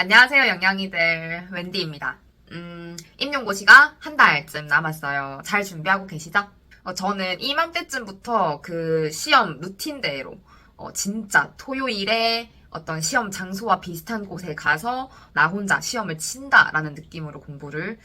안녕하세요, 영양이들. 웬디입니다. 음, 임용고시가 한 달쯤 남았어요. 잘 준비하고 계시죠? 어, 저는 이맘때쯤부터 그 시험 루틴대로, 어, 진짜 토요일에 어떤 시험 장소와 비슷한 곳에 가서 나 혼자 시험을 친다라는 느낌으로 공부를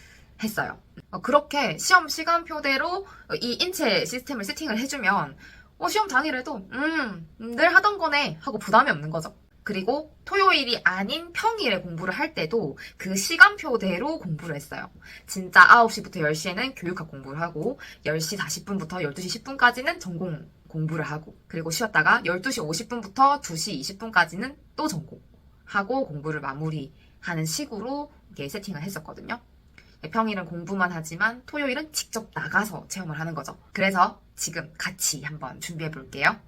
했어요. 어, 그렇게 시험 시간표대로 이 인체 시스템을 세팅을 해주면, 어, 시험 당일에도, 음, 늘 하던 거네 하고 부담이 없는 거죠. 그리고 토요일이 아닌 평일에 공부를 할 때도 그 시간표대로 공부를 했어요. 진짜 9시부터 10시에는 교육학 공부를 하고 10시 40분부터 12시 10분까지는 전공 공부를 하고 그리고 쉬었다가 12시 50분부터 2시 20분까지는 또 전공 하고 공부를 마무리하는 식으로 이렇게 세팅을 했었거든요. 평일은 공부만 하지만 토요일은 직접 나가서 체험을 하는 거죠. 그래서 지금 같이 한번 준비해 볼게요.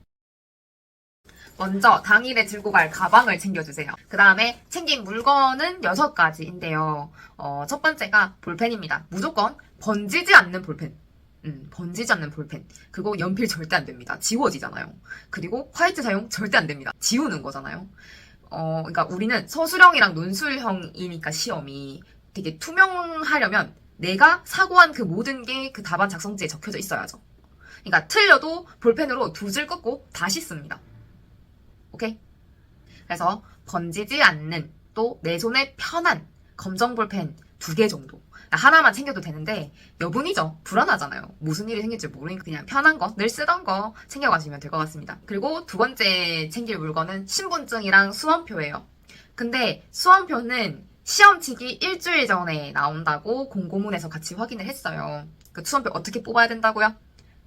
먼저 당일에 들고 갈 가방을 챙겨주세요. 그 다음에 챙긴 물건은 6가지인데요. 어, 첫 번째가 볼펜입니다. 무조건 번지지 않는 볼펜. 음, 번지지 않는 볼펜. 그거 연필 절대 안 됩니다. 지워지잖아요. 그리고 화이트 사용 절대 안 됩니다. 지우는 거잖아요. 어, 그러니까 우리는 서술형이랑 논술형이니까 시험이 되게 투명하려면 내가 사고한 그 모든 게 그 답안 작성지에 적혀져 있어야죠. 그러니까 틀려도 볼펜으로 두 줄 긋고 다시 씁니다. 오케이? 그래서 번지지 않는 또 내 손에 편한 검정 볼펜 두 개 정도. 하나만 챙겨도 되는데 여분이죠. 불안하잖아요. 무슨 일이 생길지 모르니까 그냥 편한 거, 늘 쓰던 거 챙겨가시면 될 것 같습니다. 그리고 두 번째 챙길 물건은 신분증이랑 수험표예요. 근데 수험표는 시험 치기 일주일 전에 나온다고 공고문에서 같이 확인을 했어요. 그 수험표 어떻게 뽑아야 된다고요?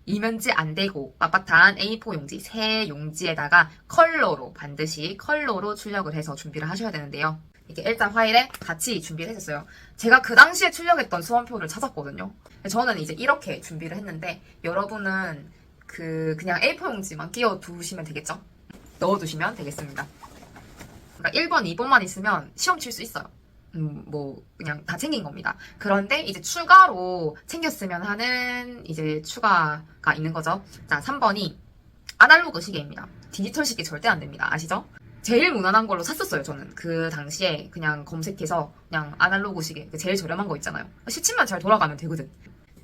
이면지 안 되고 빳빳한 A4 용지 세 용지에다가 컬러로 반드시 컬러로 출력을 해서 준비를 하셔야 되는데요. 이렇게 일단 화일에 같이 준비를 했었어요. 제가 그 당시에 출력했던 수험표를 찾았거든요. 저는 이제 이렇게 준비를 했는데 여러분은 그 그냥 A4 용지만 끼워 두시면 되겠죠? 넣어 두시면 되겠습니다. 그러니까 1번, 2번만 있으면 시험 칠 수 있어요. 음, 뭐, 그냥 다 챙긴 겁니다. 그런데 이제 추가로 챙겼으면 하는 이제 추가가 있는 거죠. 자, 3번이 아날로그 시계입니다. 디지털 시계 절대 안 됩니다. 아시죠? 제일 무난한 걸로 샀었어요, 저는. 그 당시에 그냥 검색해서 그냥 아날로그 시계, 그 제일 저렴한 거 있잖아요. 시치만 잘 돌아가면 되거든.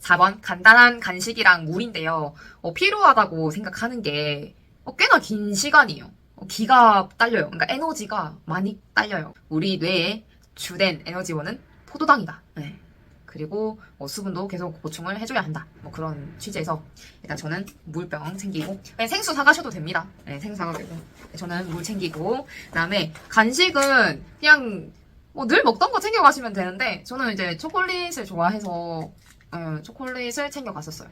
4번, 간단한 간식이랑 물인데요. 어, 필요하다고 생각하는 게 어, 꽤나 긴 시간이에요. 어, 기가 딸려요. 그러니까 에너지가 많이 딸려요. 우리 뇌에 주된 에너지원은 포도당이다. 네. 그리고 뭐 수분도 계속 보충을 해줘야 한다. 뭐 그런 취지에서 일단 저는 물병 챙기고 그냥 생수 사가셔도 됩니다. 네, 생수 사가지고 저는 물 챙기고 그다음에 간식은 그냥 뭐 늘 먹던 거 챙겨가시면 되는데 저는 이제 초콜릿을 좋아해서 어, 초콜릿을 챙겨갔었어요.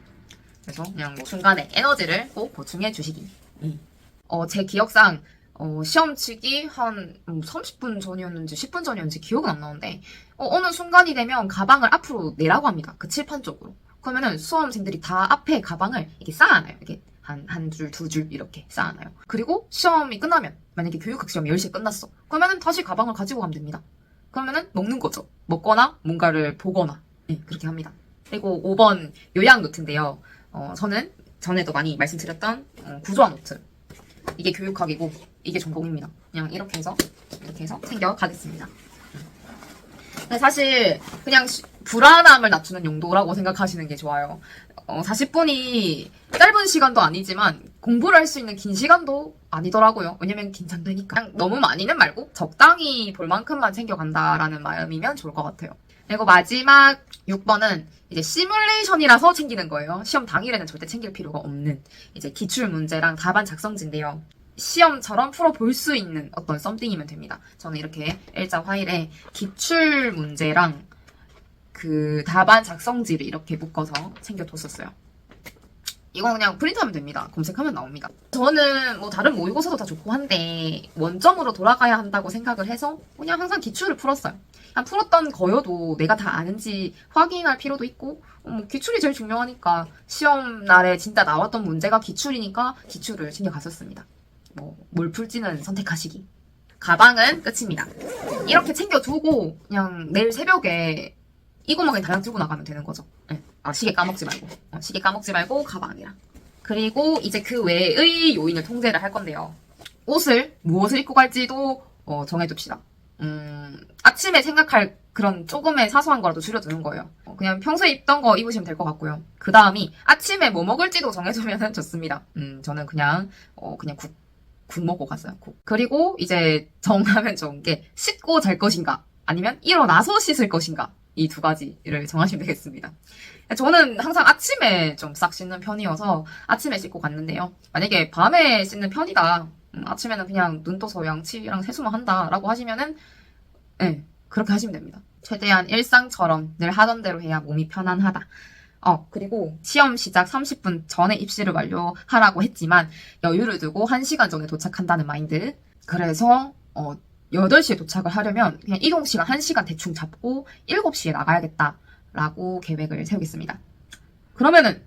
그래서 그냥 뭐 중간에 에너지를 꼭 보충해 주시기. 음. 어, 제 기억상 어, 시험 치기 한 음, 30분 전이었는지 10분 전이었는지 기억은 안 나는데 어, 느 순간이 되면 가방을 앞으로 내라고 합니다. 그 칠판 쪽으로. 그러면은 수험생들이 다 앞에 가방을 이렇게 쌓아놔요. 이렇게 한, 한 줄, 두 줄 이렇게 쌓아놔요. 그리고 시험이 끝나면 만약에 교육학 시험이 10시에 끝났어. 그러면은 다시 가방을 가지고 가면 됩니다. 그러면은 먹는 거죠. 먹거나 뭔가를 보거나 네, 그렇게 합니다. 그리고 5번 요약 노트인데요. 어, 저는 전에도 많이 말씀드렸던 어, 구조화 노트. 이게 교육학이고 이게 전공입니다. 그냥 이렇게 해서 이렇게 해서 챙겨 가겠습니다. 근데 사실 그냥 시- 불안함을 낮추는 용도라고 생각하시는 게 좋아요. 어, 40분이 짧은 시간도 아니지만 공부를 할 수 있는 긴 시간도 아니더라고요. 왜냐면 긴장되니까. 그냥 너무 많이는 말고 적당히 볼 만큼만 챙겨간다라는 마음이면 좋을 것 같아요. 그리고 마지막 6번은 이제 시뮬레이션이라서 챙기는 거예요. 시험 당일에는 절대 챙길 필요가 없는 이제 기출 문제랑 답안 작성지인데요. 시험처럼 풀어볼 수 있는 어떤 썸띵이면 됩니다. 저는 이렇게 일자 화일에 기출 문제랑 그 답안 작성지를 이렇게 묶어서 챙겨뒀었어요. 이건 그냥 프린트하면 됩니다. 검색하면 나옵니다. 저는 뭐 다른 모의고사도 다 좋고 한데 원점으로 돌아가야 한다고 생각을 해서 그냥 항상 기출을 풀었어요. 그냥 풀었던 거여도 내가 다 아는지 확인할 필요도 있고 어, 뭐 기출이 제일 중요하니까 시험 날에 진짜 나왔던 문제가 기출이니까 기출을 챙겨갔었습니다. 뭐 뭘 풀지는 선택하시기. 가방은 끝입니다. 이렇게 챙겨두고 그냥 내일 새벽에 이것만 그냥 당장 들고 나가면 되는 거죠. 네. 아, 시계 까먹지 말고. 어, 시계 까먹지 말고 가방이랑. 그리고 이제 그 외의 요인을 통제를 할 건데요. 옷을 무엇을 입고 갈지도 어, 정해둡시다. 음, 아침에 생각할 그런 조금의 사소한 거라도 줄여두는 거예요. 어, 그냥 평소에 입던 거 입으시면 될 것 같고요. 그 다음이 아침에 뭐 먹을지도 정해주면 좋습니다. 음, 저는 그냥, 어, 그냥 국, 국 먹고 갔어요. 국. 그리고 이제 정하면 좋은 게 씻고 잘 것인가 아니면 일어나서 씻을 것인가 이 두 가지를 정하시면 되겠습니다. 저는 항상 아침에 좀 싹 씻는 편이어서 아침에 씻고 갔는데요. 만약에 밤에 씻는 편이다. 음, 아침에는 그냥 눈 떠서 양치랑 세수만 한다라고 하시면은 네, 그렇게 하시면 됩니다. 최대한 일상처럼 늘 하던 대로 해야 몸이 편안하다. 어, 그리고 시험 시작 30분 전에 입시를 완료하라고 했지만 여유를 두고 1시간 전에 도착한다는 마인드. 그래서 어, 8시에 도착을 하려면 그냥 이동 시간 1시간 대충 잡고 7시에 나가야겠다라고 계획을 세우겠습니다. 그러면은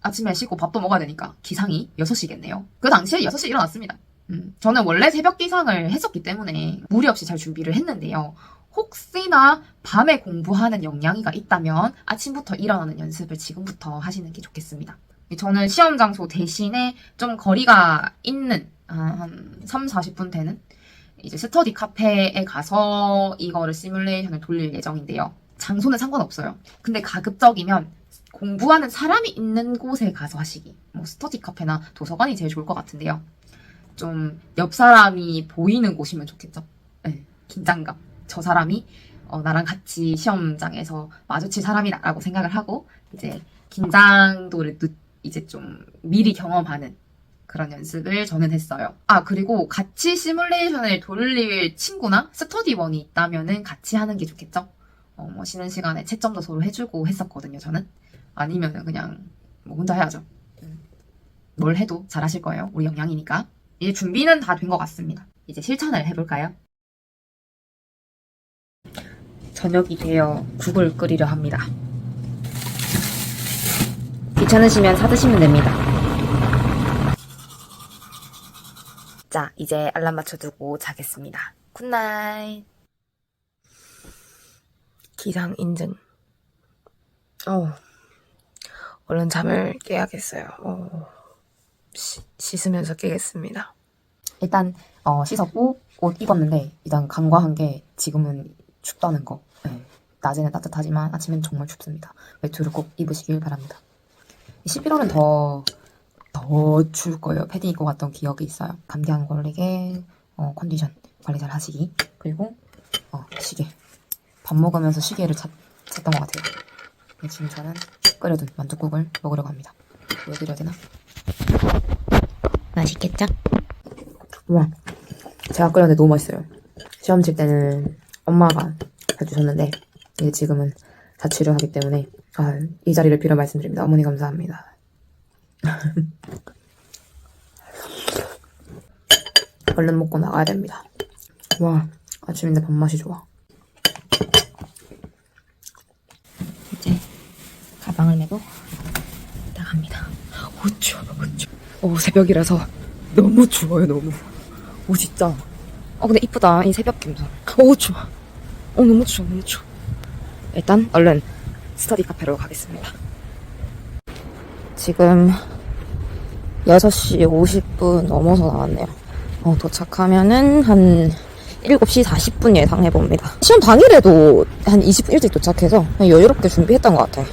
아침에 씻고 밥도 먹어야 되니까 기상이 6시겠네요. 그 당시에 6시에 일어났습니다. 음, 저는 원래 새벽 기상을 했었기 때문에 무리 없이 잘 준비를 했는데요. 혹시나 밤에 공부하는 역량이가 있다면 아침부터 일어나는 연습을 지금부터 하시는 게 좋겠습니다. 저는 시험 장소 대신에 좀 거리가 있는 한 3, 40분 되는 이제 스터디 카페에 가서 이거를 시뮬레이션을 돌릴 예정인데요. 장소는 상관없어요. 근데 가급적이면 공부하는 사람이 있는 곳에 가서 하시기. 뭐 스터디 카페나 도서관이 제일 좋을 것 같은데요. 좀 옆 사람이 보이는 곳이면 좋겠죠. 네, 긴장감. 저 사람이 어, 나랑 같이 시험장에서 마주칠 사람이다라고 생각을 하고 이제 긴장도를 늦- 이제 좀 미리 경험하는 그런 연습을 저는 했어요. 아 그리고 같이 시뮬레이션을 돌릴 친구나 스터디원이 있다면은 같이 하는 게 좋겠죠. 어, 뭐 쉬는 시간에 채점도 서로 해주고 했었거든요. 저는 아니면은 그냥 뭐 혼자 해야죠. 음. 뭘 해도 잘하실 거예요. 우리 역량이니까. 이제 준비는 다 된 것 같습니다. 이제 실천을 해볼까요? 저녁이 되어 국을 끓이려 합니다. 귀찮으시면 사드시면 됩니다. 자, 이제 알람 맞춰두고 자겠습니다. 굿나잇. 기상 인증. 어, 얼른 잠을 깨야겠어요. 어, 시- 씻으면서 깨겠습니다. 일단 어, 씻었고 옷 입었는데 일단 간과한 게 지금은 춥다는 거. 네. 낮에는 따뜻하지만 아침엔 정말 춥습니다. 외투를 꼭 입으시길 바랍니다. 11월은 더, 더 추울 거예요. 패딩 입고 갔던 기억이 있어요. 감기 안 걸리게 어, 컨디션 관리 잘 하시기. 그리고 어, 시계. 밥 먹으면서 시계를 찾, 찾던 것 같아요. 네, 지금 저는 끓여둔 만두국을 먹으려고 합니다. 보여드려야 되나? 맛있겠죠? 와, 제가 끓였는데 너무 맛있어요. 시험 칠 때는 엄마가 해주셨는데 이제 지금은 자취를 하기 때문에 아, 이 자리를 빌어 말씀드립니다. 어머니 감사합니다. 얼른 먹고 나가야 됩니다. 와, 아침인데 밥맛이 좋아. 이제 가방을 메고 나갑니다. 오, 추워, 오, 추워. 오, 새벽이라서 너무 추워요, 너무. 오, 진짜. 어, 근데 이쁘다. 이 새벽 감성. 오, 추워. 어, 너무 추워, 너무 추워. 일단, 얼른 스터디 카페로 가겠습니다. 지금 6시 50분 넘어서 나왔네요. 어, 도착하면은 한 7시 40분 예상해봅니다. 시험 당일에도 한 20분 일찍 도착해서 여유롭게 준비했던 것 같아요.